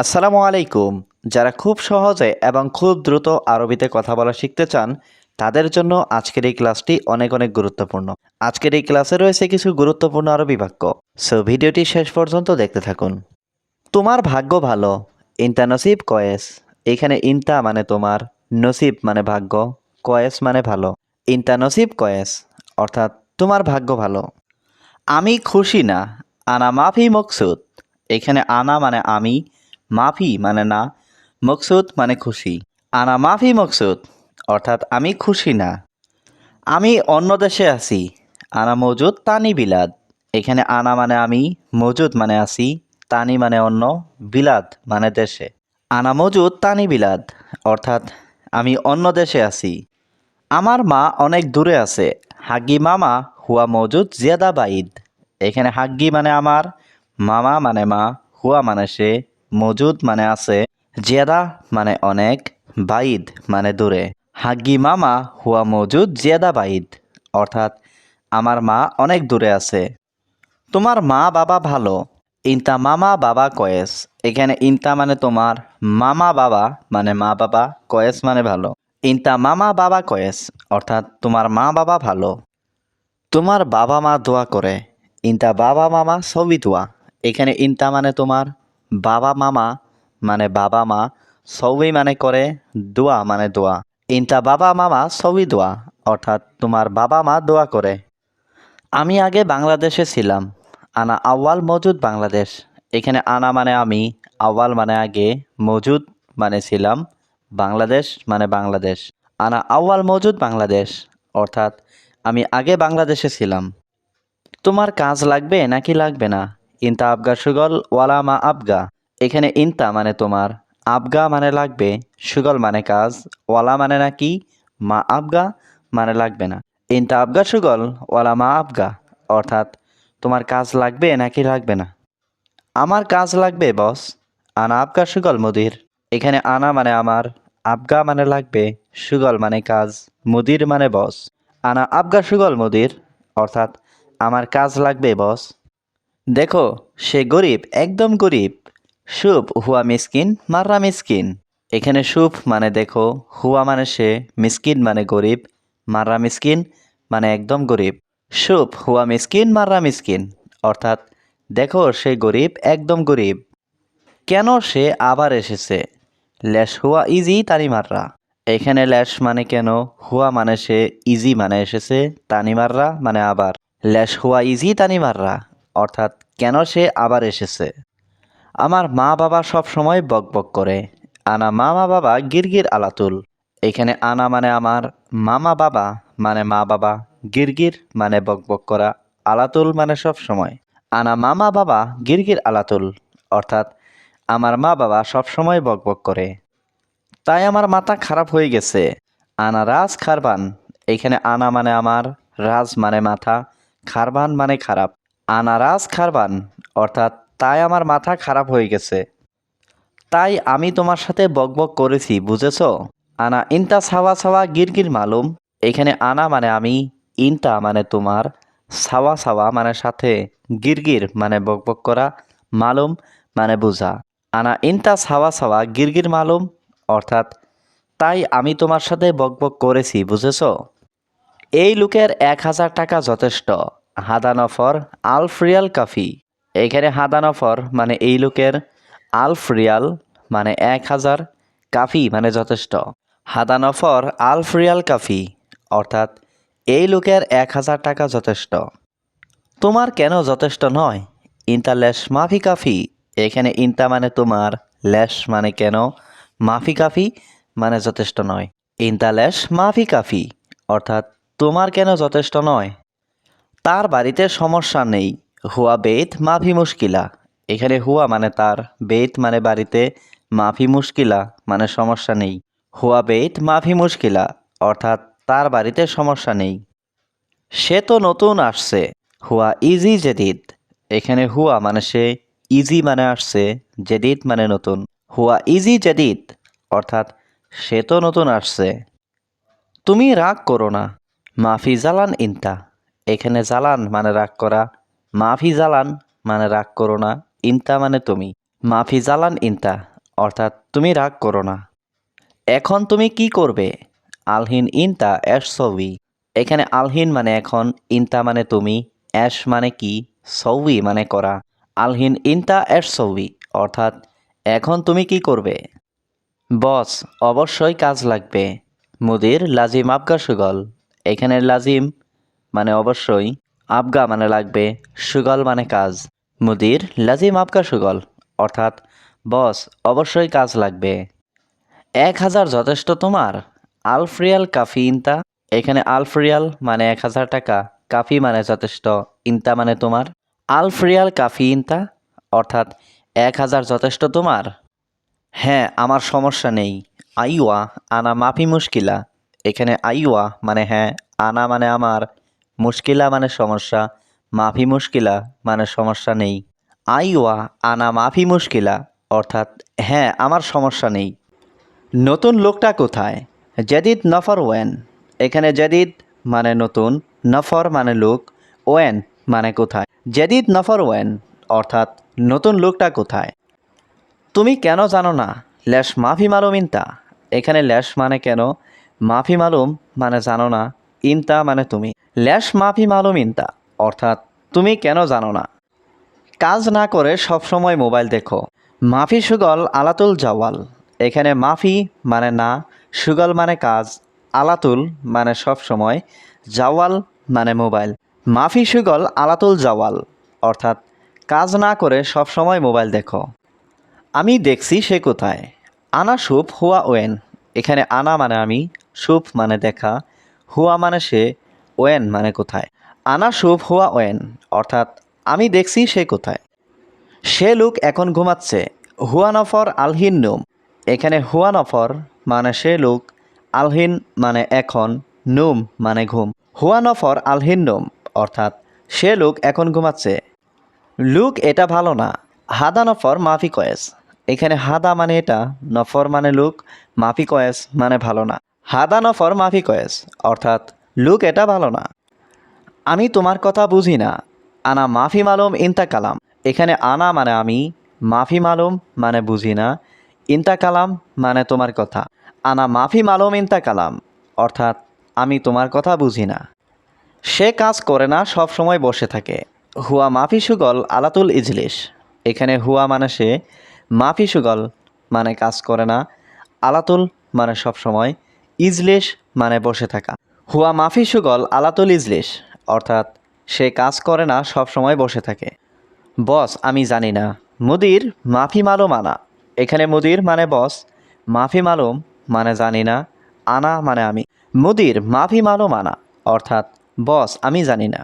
আসসালামু আলাইকুম। যারা খুব সহজে এবং খুব দ্রুত আরবিতে কথা বলা শিখতে চান, তাদের জন্য আজকের এই ক্লাসটি অনেক অনেক গুরুত্বপূর্ণ। আজকের এই ক্লাসে রয়েছে কিছু গুরুত্বপূর্ণ আরবি বাক্য। সো ভিডিওটি শেষ পর্যন্ত দেখতে থাকুন। তোমার ভাগ্য ভালো, ইনতা নসিব কয়েস। এখানে ইনতা মানে তোমার, নসিব মানে ভাগ্য, কয়েস মানে ভালো। ইনতা নসিব কয়েস, অর্থাৎ তোমার ভাগ্য ভালো। আমি খুশি না, আনা মাফি মকসুদ। এখানে আনা মানে আমি মাফি মানে না, মকসুদ মানে খুশি। আনা মাফি মকসুদ, অর্থাৎ আমি খুশি না। আমি অন্য দেশে আছি, আনা মজুদ তানি বিলাদ। এখানে আনা মানে আমি, মজুদ মানে আছি, তানি মানে অন্য, বিলাদ মানে দেশে। আনা মজুদ তানি বিলাদ, অর্থাৎ আমি অন্য দেশে আছি। আমার মা অনেক দূরে আছে, হাগ্গি মামা হুয়া মজুদ জিয়াদা বাইদ এখানে হাগ্গি মানে আমার, মামা মানে মা, হুয়া মানে সে মজুদ মানে আছে জিয়াদা মানে অনেক, বাইদ মানে দূরে। হাগি মামা হুয়া মজুদ জিয়াদা বাইদ, অর্থাৎ আমার মা অনেক দূরে আছে। তোমার মা বাবা ভালো, ইনতা মামা বাবা কয়েস। এখানে ইনতা মানে তোমার মামা বাবা মানে মা বাবা, কয়েস মানে ভালো। ইনতা মামা বাবা কয়েস, অর্থাৎ তোমার মা বাবা ভালো। তোমার বাবা মা দোয়া করে, ইনতা বাবা মামা সবই দোয়া। এখানে ইনতা মানে তোমার বাবা মামা মানে বাবা মা, সবই মানে করে দোয়া মানে দোয়া। ইনতা বাবা মামা, সবই দোয়া, অর্থাৎ তোমার বাবা মা দোয়া করে। আমি আগে বাংলাদেশে ছিলাম, আনা আওয়াল মজুদ বাংলাদেশ। এখানে আনা মানে আমি আওয়াল মানে আগে মজুদ মানে ছিলাম, বাংলাদেশ মানে বাংলাদেশ। আনা আওয়াল মজুদ বাংলাদেশ, অর্থাৎ আমি আগে বাংলাদেশে ছিলাম। তোমার কাজ লাগবে নাকি লাগবে না? ইনতা আবগা সুগল, ওয়ালা মা আবগা। এখানে ইনতা মানে তোমার, আবগা মানে লাগবে, সুগল মানে কাজ, ওয়ালা মানে নাকি, মা আবগা মানে লাগবে না। ইনতা আবগা সুগল, ওয়ালা মা আবগা, অর্থাৎ তোমার কাজ লাগবে নাকি লাগবে না। আমার কাজ লাগবে, বস, আনা আবগা সুগল মুদির। এখানে আনা মানে আমার, আবগা মানে লাগবে, সুগল মানে কাজ, মুদির মানে বস। আনা আবগা সুগল মুদির, অর্থাৎ আমার কাজ লাগবে, বস। দেখো, সে গরিব, একদম গরিব। শুভ হুয়া মিসকিন, মাররা মিসকিন। এখানে শুভ মানে দেখো, হুয়া মানে সে, মিসকিন মানে গরিব, মাররা মিসকিন মানে একদম গরিব। শুভ হুয়া মিসকিন, মাররা মিসকিন। অর্থাৎ, দেখো, সে গরিব, একদম গরিব। কেন সে আবার এসেছে? ল্যাশ হুয়া ইজি, তানি মাররা। এখানে ল্যাশ মানে কেন? হুয়া মানে সে, ইজি মানে এসেছে, তানি মাররা মানে আবার। ল্যাশ হুয়া ইজি, তানি মাররা। অর্থাৎ কেন সে আবার এসেছে? আমার মা বাবা সব সময় বকবক করে। আনা মামা বাবা গিরগির আলাতুল। এখানে আনা মানে আমার মামা বাবা মানে মা বাবা গিরগির মানে বকবক করা। আলাতুল মানে সব সময় আনা মামা বাবা গিরগির আলাতুল। অর্থাৎ আমার মা বাবা সব সময় বকবক করে। তাই আমার মাথা খারাপ হয়ে গেছে। আনা রাজ খারবান। এখানে আনা মানে আমার, রাজ মানে মাথা, খারবান মানে খারাপ। আনা রাজ খারবান, অর্থাৎ তাই আমার মাথা খারাপ হয়ে গেছে। তাই আমি তোমার সাথে বকবক করেছি, বুঝেছ? আনা ইনতা সাওয়া সাওয়া গিরগির মালুম। এখানে আনা মানে আমি, ইনতা মানে তোমার, সাওয়া সাওয়া মানে সাথে, গিরগির মানে বকবক করা, মালুম মানে বোঝা। আনা ইনতা সাওয়া সাওয়া গিরগির মালুম, অর্থাৎ তাই আমি তোমার সাথে বকবক করেছি, বুঝেছ? এই লোকের এক হাজার টাকা যথেষ্ট। হাদানফর আলফ রিয়াল কাফি। এখানে হাদানফর মানে এই লোকের আলফ রিয়াল মানে এক হাজার কাফি মানে যথেষ্ট। হাদানফর আলফ রিয়াল কাফি, অর্থাৎ এই লোকের এক হাজার টাকা যথেষ্ট। তোমার কেন যথেষ্ট নয়? ইনতা লেশ মাফি কাফি। এখানে ইনতা মানে তোমার, লেশ মানে কেন? মাফি কাফি মানে যথেষ্ট নয়। ইনতা লেশ মাফি কাফি, অর্থাৎ তোমার কেন যথেষ্ট নয়? তার বাড়িতে সমস্যা নেই। হুয়া বেত মাফি মুশকিলা। এখানে হুয়া মানে তার, বেত মানে বাড়িতে মাফি মুশকিলা মানে সমস্যা নেই। হুয়া বেত মাফি মুশকিলা, অর্থাৎ তার বাড়িতে সমস্যা নেই। সে তো নতুন আসছে। হুয়া ইজি জেদিদ। এখানে হুয়া মানে সে ইজি মানে আসছে, জেদিদ মানে নতুন। হুয়া ইজি জেদিদ, অর্থাৎ সে তো নতুন আসছে। তুমি রাগ করো না। মাফি জালান ইনতা। এখানে জালান মানে রাগ করা। মাফি জালান মানে রাগ করো না। ইনতা মানে তুমি। মাফি জালান ইনতা, অর্থাৎ তুমি রাগ করো না। এখন তুমি কি করবে? আলহিন ইনতা অ্যাশ সৌই এখানে আলহিন মানে এখন, ইনতা মানে তুমি অ্যাশ মানে কি সৌই মানে করা। আলহিন ইনতা অ্যাশ সৌই অর্থাৎ এখন তুমি কি করবে? বস, অবশ্যই কাজ লাগবে। মুদির লাজিম আবগা সুগল। এখানে লাজিম মানে অবশ্যই আবগা মানে লাগবে, সুগল মানে কাজ। মুদির লাজিম আবগা সুগল, অর্থাৎ বস, অবশ্যই কাজ লাগবে। এক হাজার যথেষ্ট তোমার? আলফ্রিয়াল কাফি ইনতা? এখানে আলফ্রিয়াল মানে এক হাজার টাকা, কাফি মানে যথেষ্ট, ইনতা মানে তোমার। আলফ্রিয়াল কাফি ইনতা? অর্থাৎ এক হাজার যথেষ্ট তোমার? হ্যাঁ আমার সমস্যা নেই। আইওয়া, আনা মাফি মুশকিলা। এখানে আইওয়া মানে হ্যাঁ আনা মানে আমার। মুশকিলা মানে সমস্যা, মাফি মুশকিলা মানে সমস্যা নেই। আইওয়া, আনা মাফি মুশকিলা, অর্থাৎ হ্যাঁ আমার সমস্যা নেই। নতুন লোকটা কোথায়? জাদিদ নফর ওয়েন। এখানে জাদিদ মানে নতুন, নফর মানে লোক, ওয়েন মানে কোথায়? জাদিদ নফর ওয়েন, অর্থাৎ নতুন লোকটা কোথায়? তুমি কেন জানো না? ল্যাশ মাফি মালুম ইনতা। এখানে ল্যাশ মানে কেন? মাফি মালুম মানে জানো না। ইনতা মানে তুমি। ল্যাশ মাফি মালুম ইনতা অর্থাৎ তুমি কেন জানো না? কাজ না করে সবসময় মোবাইল দেখো। মাফি সুগল আলাতুল জাওয়াল, এখানে মাফি মানে না, সুগল মানে কাজ, আলাতুল মানে সব সময় জাওয়াল মানে মোবাইল। মাফি সুগল আলাতুল জাওয়াল, অর্থাৎ কাজ না করে সব সময় মোবাইল দেখো। আমি দেখছি সে কোথায়? আনা সুপ হুয়া ওয়েন, এখানে আনা মানে আমি, সুপ মানে দেখা, হুয়া মানে সে ওয়েন মানে কোথায়? আনা সুপ হুয়া ওয়েন, অর্থাৎ আমি দেখছি সে কোথায়। সে লোক এখন ঘুমাচ্ছে। হুয়া নফর আলহিন নুম। এখানে হুয়া নফর মানে সে লোক, আলহিন মানে এখন, নুম মানে ঘুম। হুয়া নফর আলহিন নুম, অর্থাৎ সে লোক এখন ঘুমাচ্ছে। লুক এটা ভালো না। হাদা নফর মাফি কয়েস। এখানে হাদা মানে এটা, নফর মানে লুক, মাফি কয়েস মানে ভালো না। হাদা নফর মাফি কয়েস, অর্থাৎ লুক, এটা ভালো না। আমি তোমার কথা বুঝি না। আনা মাফি মালুম ইনতা কালাম। এখানে আনা মানে আমি, মাফি মালুম মানে বুঝি না। ইনতা কালাম মানে তোমার কথা। আনা মাফি মালুম ইনতা কালাম, অর্থাৎ আমি তোমার কথা বুঝি না। সে কাজ করে না, সব সময় বসে থাকে। হুয়া মাফি সুগল আলাতুল ইজলিশ এখানে হুয়া মানে সে, মাফি সুগল মানে কাজ করে না। আলাতুল মানে সব সময় ইজলিশ মানে বসে থাকা। হুয়া মাফি সুগল আলাতুল ইজলিশ অর্থাৎ সে কাজ করে না, সব সময় বসে থাকে। বস, আমি জানি না। মুদির মাফি মালুম আনা। এখানে মুদির মানে বস, মাফি মালুম মানে জানি না, আনা মানে আমি। মুদির মাফি মালুম আনা, অর্থাৎ বস, আমি জানি না।